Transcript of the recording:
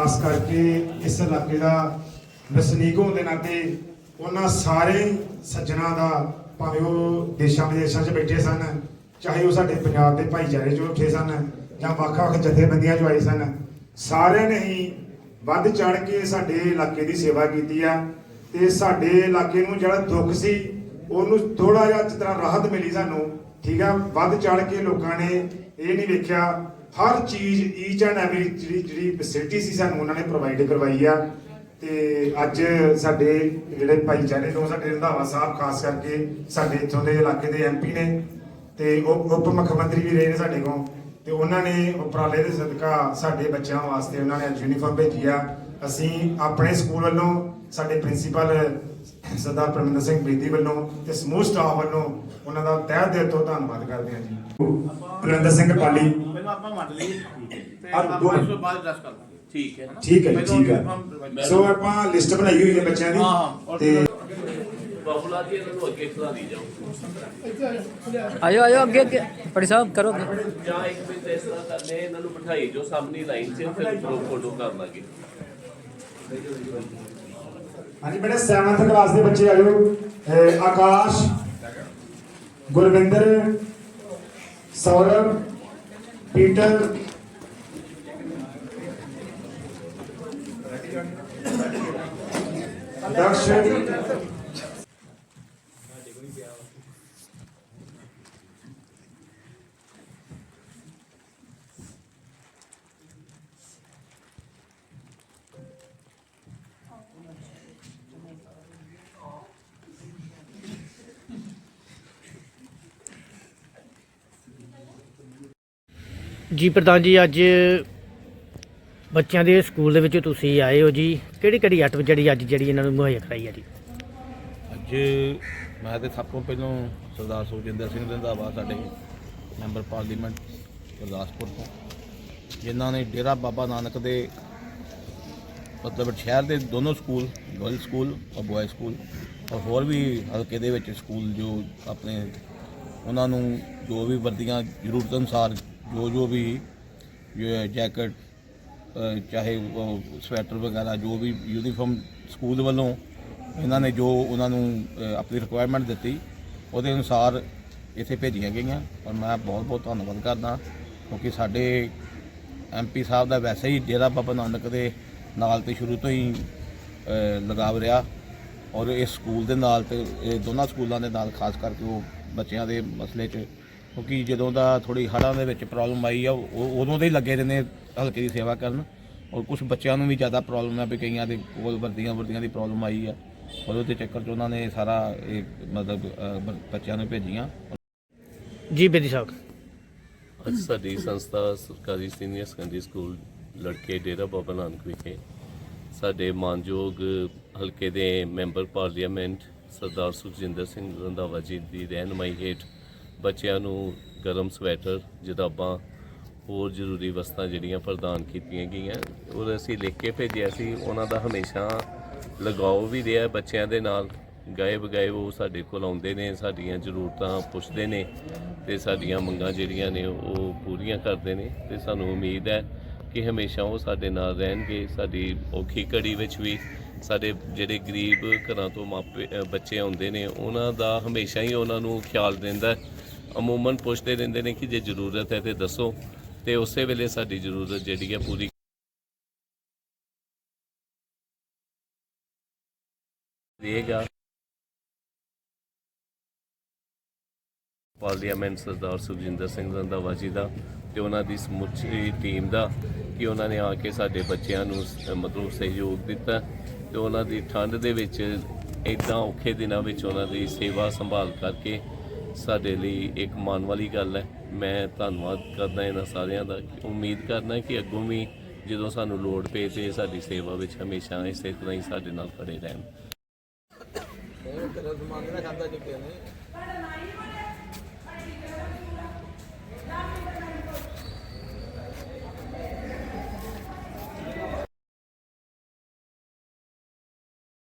ਖਾਸ ਕਰਕੇ ਇਸ ਇਲਾਕੇ ਦਾ ਵਸਨੀਕ ਹੋਣ ਦੇ ਨਾਤੇ ਉਹਨਾਂ ਸਾਰੇ ਸੱਜਣਾ ਦਾ, ਭਾਵੇਂ ਉਹ ਦੇਸ਼ਾਂ ਵਿਦੇਸ਼ਾਂ 'ਚ ਬੈਠੇ ਸਨ, ਚਾਹੇ ਉਹ ਸਾਡੇ ਪੰਜਾਬ ਦੇ ਭਾਈਚਾਰੇ 'ਚੋਂ ਉੱਠੇ ਸਨ ਜਾਂ ਵੱਖ-ਵੱਖ ਜਥੇਬੰਦੀਆਂ 'ਚੋਂ ਆਏ ਸਨ, ਸਾਰਿਆਂ ਨੇ ਹੀ ਵੱਧ ਚੜ ਕੇ ਸਾਡੇ ਇਲਾਕੇ ਦੀ ਸੇਵਾ ਕੀਤੀ ਆ ਤੇ ਸਾਡੇ ਇਲਾਕੇ ਨੂੰ ਜਿਹੜਾ ਦੁੱਖ ਸੀ, ਉਹਨੂੰ ਥੋੜਾ ਜਿਹਾ ਤਰ੍ਹਾਂ ਰਾਹਤ ਮਿਲੀ ਸਾਨੂੰ, ਠੀਕ ਆ, ਵੱਧ ਚੜ ਕੇ ਲੋਕਾਂ ਨੇ ਇਹ ਨਹੀਂ ਵੇਖਿਆ ਹਰ ਚੀਜ਼ ਈਚ ਐਂਡ ਐਵਰੀ ਜਿਹੜੀ ਜਿਹੜੀ ਫੈਸਿਲਿਟੀ ਸੀ ਸਾਨੂੰ ਉਹਨਾਂ ਨੇ ਪ੍ਰੋਵਾਈਡ ਕਰਵਾਈ ਆ। ਤੇ ਅੱਜ ਸਾਡੇ ਜਿਹੜੇ ਭਾਈਚਾਰੇ ਤੋਂ ਸਾਡੇ ਰੰਧਾਵਾ ਸਾਹਿਬ, ਖਾਸ ਕਰਕੇ ਸਾਡੇ ਇੱਥੋਂ ਦੇ ਇਲਾਕੇ ਦੇ ਐਮਪੀ ਨੇ ਤੇ ਉਹ ਉਪ ਮੁੱਖ ਮੰਤਰੀ ਵੀ ਰਹੇ ਨੇ ਸਾਡੇ ਕੋਲ। ਤੇ ਉਹਨਾਂ ਨੇ ਉਪਰਾਲੇ ਦੇ ਸਦਕਾ ਸਾਡੇ ਬੱਚਿਆਂ ਵਾਸਤੇ ਉਹਨਾਂ ਨੇ ਅੱਜ ਯੂਨੀਫਾਰਮ ਭੇਜੀ ਆ। ਅਸੀਂ ਆਪਣੇ ਸਕੂਲ ਵੱਲੋਂ ਸਾਡੇ ਪ੍ਰਿੰਸੀਪਲ ਸਰਦਾਰ ਪਰਮਿੰਦਰ ਸਿੰਘ ਬੇਦੀ ਵੱਲੋਂ ਤੇ ਸਮੂਹ ਸਟਾਫ ਵੱਲੋਂ ਉਹਨਾਂ ਦਾ ਤਹਿ ਦਿਲ ਤੋਂ ਧੰਨਵਾਦ ਕਰਦੇ ਹਾਂ ਜੀ। ਪਰਮਿੰਦਰ ਸਿੰਘ ਪਾਲੀ। ਪਹਿਲਾਂ ਆਪਾਂ ਮੰਨ ਲਈ ਤੇ ਆਹ ਦੋ- ਆਪਾਂ ਇਸ ਤੋਂ ਬਾਅਦ ਡਿਸਕਸ ਕਰਾਂਗੇ ਠੀਕ ਹੈ ਨਾ? ਠੀਕ ਹੈ ਠੀਕ ਸੋ ਆਪਾਂ ਲਿਸਟ ਬਣਾਈ ਹੋਈ ਹੈ ਬੱਚਿਆਂ ਦੀ। ਤੇ ਬਾਬੂਲਾ ਜੀ ਇਹਨਾਂ ਨੂੰ ਅੱਗੇ ਖਿਲਾ ਦੀ ਜਾਓ। ਆਇਓ ਆਇਓ ਅੱਗੇ ਅੱਗੇ। ਪੜੀ ਸਾਹਿਬ ਕਰੋ। ਜਾਂ ਇੱਕ ਮਿੰਟ ਇਸ ਤਰ੍ਹਾਂ ਕਰਨੇ ਇਹਨਾਂ ਨੂੰ ਬਿਠਾਈ ਜੋ ਸਾਹਮਣੀ ਲਾਈਨ 'ਚ ਫਿਰ ਫੋਟੋ ਕਰ ਲਾਂਗੇ। ਹਾਂਜੀ ਬੇਟੇ 7th ਕਲਾਸ ਦੇ ਬੱਚੇ ਆਇਓ। ਅਹ ਆਕਾਸ਼ ਗੁਰਵਿੰਦਰ ਸੌਰਵ ਪੀਟਰ ਦਕਸ਼ ਜੀ ਪ੍ਰਧਾਨ ਜੀ, ਅੱਜ ਬੱਚਿਆਂ ਦੇ ਸਕੂਲ ਦੇ ਵਿੱਚ ਤੁਸੀਂ ਆਏ ਹੋ ਜੀ। ਕਿਹੜੀ ਕਿਹੜੀ ਆਈਟਮ ਜਿਹੜੀ ਅੱਜ ਜਿਹੜੀ ਇਹਨਾਂ ਨੂੰ ਮੁਹੱਈਆ ਕਰਾਈ ਹੈ ਜੀ? ਅੱਜ ਮੈਂ ਤੇ ਸਭ ਤੋਂ ਪਹਿਲਾਂ ਸਰਦਾਰ ਸੁਖਜਿੰਦਰ ਸਿੰਘ ਰੰਧਾਵਾ ਸਾਡੇ ਮੈਂਬਰ ਪਾਰਲੀਮੈਂਟ ਗੁਰਦਾਸਪੁਰ ਤੋਂ, ਜਿਨ੍ਹਾਂ ਨੇ ਡੇਰਾ ਬਾਬਾ ਨਾਨਕ ਦੇ ਮਤਲਬ ਸ਼ਹਿਰ ਦੇ ਦੋਨੋਂ ਸਕੂਲ, ਗਰਲ ਸਕੂਲ ਔਰ ਬॉय ਸਕੂਲ ਔਰ ਹੋਰ ਵੀ ਹਲਕੇ ਦੇ ਵਿੱਚ ਸਕੂਲ ਜੋ ਆਪਣੇ ਉਹਨਾਂ ਨੂੰ ਜੋ ਵੀ ਵਰਦੀਆਂ ਜ਼ਰੂਰਤ ਅਨੁਸਾਰ ਜੋ ਜੋ ਵੀ ਜੋ ਜੈਕਟ ਅ, ਚਾਹੇ ਸਵੈਟਰ ਵਗੈਰਾ ਜੋ ਵੀ ਯੂਨੀਫਾਰਮ ਸਕੂਲ ਵੱਲੋਂ ਇਹਨਾਂ ਨੇ ਜੋ ਉਹਨਾਂ ਨੂੰ ਆਪਣੀ ਰਿਕੁਆਇਰਮੈਂਟ ਦਿੱਤੀ ਉਹਦੇ ਅਨੁਸਾਰ ਇੱਥੇ ਭੇਜੀਆਂ ਗਈਆਂ। ਔਰ ਮੈਂ ਬਹੁਤ ਬਹੁਤ ਧੰਨਵਾਦ ਕਰਦਾ ਕਿਉਂਕਿ ਸਾਡੇ ਐਮਪੀ ਸਾਹਿਬ ਦਾ ਵੈਸੇ ਹੀ ਡੇਰਾ ਬਾਬਾ ਨਾਨਕ ਦੇ ਨਾਲ ਤੇ ਸ਼ੁਰੂ ਤੋਂ ਹੀ ਲਗਾਵ ਰਿਹਾ। ਔਰ ਇਸ ਸਕੂਲ ਦੇ ਨਾਲ ਤੇ ਇਹ ਦੋਨਾਂ ਸਕੂਲਾਂ ਦੇ ਨਾਲ ਖਾਸ ਕਰਕੇ ਉਹ ਬੱਚਿਆਂ ਦੇ ਮਸਲੇ 'ਚ ਕਿਉਂਕਿ ਜਦੋਂ ਦਾ ਥੋੜੀ ਹੜ੍ਹਾਂ ਦੇ ਵਿੱਚ ਪ੍ਰੋਬਲਮ ਆਈ ਆ ਉਹ ਉਦੋਂ ਦੇ ਹੀ ਲੱਗੇ ਰਹਿੰਦੇ ਹਲਕੇ ਦੀ ਸੇਵਾ ਕਰਨ। ਔਰ ਕੁਝ ਬੱਚਿਆਂ ਨੂੰ ਵੀ ਜ਼ਿਆਦਾ ਪ੍ਰੋਬਲਮ ਹੈ ਵੀ ਕਈਆਂ ਦੇ ਕੋਲ ਵਰਦੀਆਂ ਵਰਦੀਆਂ ਦੀ ਪ੍ਰੋਬਲਮ ਆਈ ਆ। ਔਰ ਉਹਦੇ ਚੱਕਰ 'ਚ ਉਹਨਾਂ ਨੇ ਸਾਰਾ ਇਹ ਮਤਲਬ ਅ, ਬ- ਬੱਚਿਆਂ ਨੂੰ ਭੇਜੀਆਂ। ਜੀ ਬੇਦੀ ਸਾਹਿਬ। ਅੱਜ ਸਾਡੀ ਸੰਸਥਾ ਸਰਕਾਰੀ ਸੀਨੀਅਰ ਸੈਕੰਡਰੀ ਸਕੂਲ ਲੜਕੇ ਡੇਰਾ ਬਾਬਾ ਨਾਨਕ ਵਿਖੇ ਸਾਡੇ ਮਾਨਯੋਗ ਹਲਕੇ ਦੇ ਮੈਂਬਰ ਪਾਰਲੀਮੈਂਟ ਸਰਦਾਰ ਸੁਖਜਿੰਦਰ ਸਿੰਘ ਰੰਧਾਵਾ ਜੀ ਦੀ ਰਹਿਨਮਾਈ ਹੇਠ ਬੱਚਿਆਂ ਨੂੰ ਗਰਮ ਸਵੈਟਰ ਜਰਾਬਾਂ ਹੋਰ ਜ਼ਰੂਰੀ ਵਸਤਾਂ ਜਿਹੜੀਆਂ ਪ੍ਰਦਾਨ ਕੀਤੀਆਂ ਗਈਆਂ ਔਰ ਅਸੀਂ ਲਿਖ ਕੇ ਭੇਜਿਆ ਸੀ। ਉਹਨਾਂ ਦਾ ਹਮੇਸ਼ਾ ਲਗਾਓ ਵੀ ਰਿਹਾ। ਬੱਚਿਆਂ ਦੇ ਨਾਲ ਗਏ ਬਗਾਏ ਉਹ ਸਾਡੇ ਕੋਲ ਆਉਂਦੇ ਨੇ, ਸਾਡੀਆਂ ਜ਼ਰੂਰਤਾਂ ਪੁੱਛਦੇ ਨੇ ਤੇ ਸਾਡੀਆਂ ਮੰਗਾਂ ਜਿਹੜੀਆਂ ਨੇ ਉਹ ਪੂਰੀਆਂ ਕਰਦੇ ਨੇ ਤੇ ਸਾਨੂੰ ਉਮੀਦ ਹੈ ਕਿ ਹਮੇਸ਼ਾ ਉਹ ਸਾਡੇ ਨਾਲ ਰਹਿਣਗੇ। ਸਾਡੀ ਔਖੀ ਘੜੀ ਵਿੱਚ ਵੀ ਸਾਡੇ ਜਿਹੜੇ ਗਰੀਬ ਘਰਾਂ ਤੋਂ ਮਾਪੇ ਬੱਚੇ ਆਉਂਦੇ ਨੇ, ਉਹਨਾਂ ਦਾ ਹਮੇਸ਼ਾ ਹੀ ਉਹਨਾਂ ਨੂੰ ਖਿਆਲ ਦਿੰਦਾ ਅਮੂਮਨ ਪੁੱਛਦੇ ਰਹਿੰਦੇ ਨੇ ਕਿ ਜੇ ਜ਼ਰੂਰਤ ਹੈ ਤੇ ਦੱਸੋ। ਤੇ ਉਸੇ ਵੇਲੇ ਸਾਡੀ ਜ਼ਰੂਰਤ ਜਿਹੜੀ ਹੈ ਪੂਰੀ ਦੇਗਾ ਪਾਰਲੀਮੈਂਟ ਸਰਦਾਰ ਸੁਖਜਿੰਦਰ ਸਿੰਘ ਰੰਧਾਵਾ ਜੀ ਦਾ ਤੇ ਉਹਨਾਂ ਦੀ ਸਮੁੱਚੀ ਟੀਮ ਦਾ ਕਿ ਉਹਨਾਂ ਨੇ ਆ ਕੇ ਸਾਡੇ ਬੱਚਿਆਂ ਨੂੰ ਮਤਲਬ ਸਹਿਯੋਗ ਦਿੱਤਾ ਤੇ ਉਹਨਾਂ ਦੀ ਠੰਡ ਦੇ ਵਿੱਚ ਇਦਾਂ ਔਖੇ ਦਿਨਾਂ ਵਿੱਚ ਉਹਨਾਂ ਦੀ ਸੇਵਾ ਸੰਭਾਲ ਕਰਕੇ ਸਾਡੇ ਲਈ ਇੱਕ ਮਾਣ ਵਾਲੀ ਗੱਲ ਹੈ। ਮੈਂ ਧੰਨਵਾਦ ਕਰਦਾ ਇਹਨਾਂ ਸਾਰਿਆਂ ਦਾ। ਉਮੀਦ ਕਰਦਾ ਕਿ ਅੱਗੋਂ ਵੀ ਜਦੋਂ ਸਾਨੂੰ ਲੋੜ ਪਏ ਤੇ ਸਾਡੀ ਸੇਵਾ ਵਿੱਚ ਹਮੇਸ਼ਾ ਇਸੇ ਤਰ੍ਹਾਂ ਹੀ ਸਾਡੇ ਨਾਲ ਖੜੇ ਰਹਿਣ।